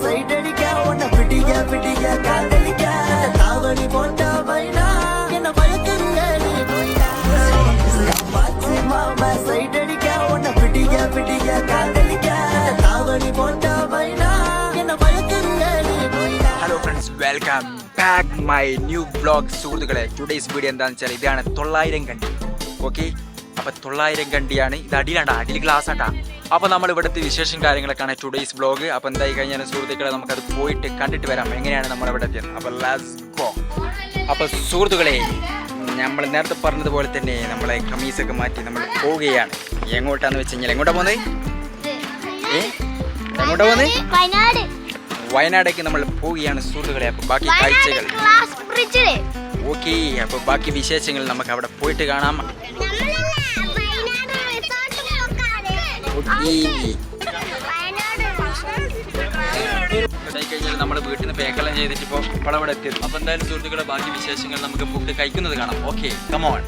Side அடிக்க உன்னை பிடிக்க பிடிக்க காதலிக்க. தாவணி போட்ட பைனா என்ன பயக்கறிய நீ போயினா காப்பாச்சு மாமா சைட் அடிக்க உன்னை பிடிக்க பிடிக்க காதலிக்க. தாவணி போட்ட பைனா என்ன பயக்கறிய நீ போயினா hello friends welcome back my new blog சுகுதுகளே today's video இருந்தாலும் சரி ഇതാണ് തൊള്ളായിരം കണ്ടി ഓക്കെ അപ്പൊ തൊള്ളായിരം കണ്ടിയാണ് ഇത് അടിയിലാണ്ടാ അടിയിൽ ഗ്ലാസ് ആണ്ടാ. അപ്പൊ നമ്മൾ ഇവിടുത്തെ വിശേഷം കാര്യങ്ങളൊക്കെയാണ് ടുഡേയ്സ് ബ്ലോഗ് അപ്പൊ എന്തായി കഴിഞ്ഞാൽ സുഹൃത്തുക്കളെ നമുക്കത് പോയിട്ട് കണ്ടിട്ട് വരാം. എങ്ങനെയാണ് നമ്മൾ ഇവിടെ എത്തിയത്? അപ്പൊ ലാസ് ഗോ അപ്പൊ സുഹൃത്തുക്കളെ നമ്മൾ നേരത്തെ പറഞ്ഞതുപോലെ തന്നെ നമ്മളെ കമീസൊക്കെ മാറ്റി നമ്മൾ പോവുകയാണ്. എങ്ങോട്ടാന്ന് വെച്ച് കഴിഞ്ഞാൽ എങ്ങോട്ടാ പോകുന്നത് ഏ? എങ്ങോട്ടാ പോകുന്നത് വയനാട് വയനാടേക്ക് നമ്മൾ പോവുകയാണ് സുഹൃത്തുക്കളെ. അപ്പൊ ബാക്കി കാഴ്ചകൾ. ഓക്കെ അപ്പൊ ബാക്കി വിശേഷങ്ങൾ നമുക്ക് അവിടെ പോയിട്ട് കാണാം. കഴിഞ്ഞാൽ നമ്മൾ വീട്ടിൽ നിന്ന് പേക്കെല്ലാം ചെയ്തിട്ട് ഇപ്പോൾ ഇവിടെ എത്തിയത്. എന്തായാലും സുഹൃത്തുക്കളെ ബാക്കി വിശേഷങ്ങൾ നമുക്ക് ഫുഡ് കഴിക്കുന്നത് കാണാം. Okay come on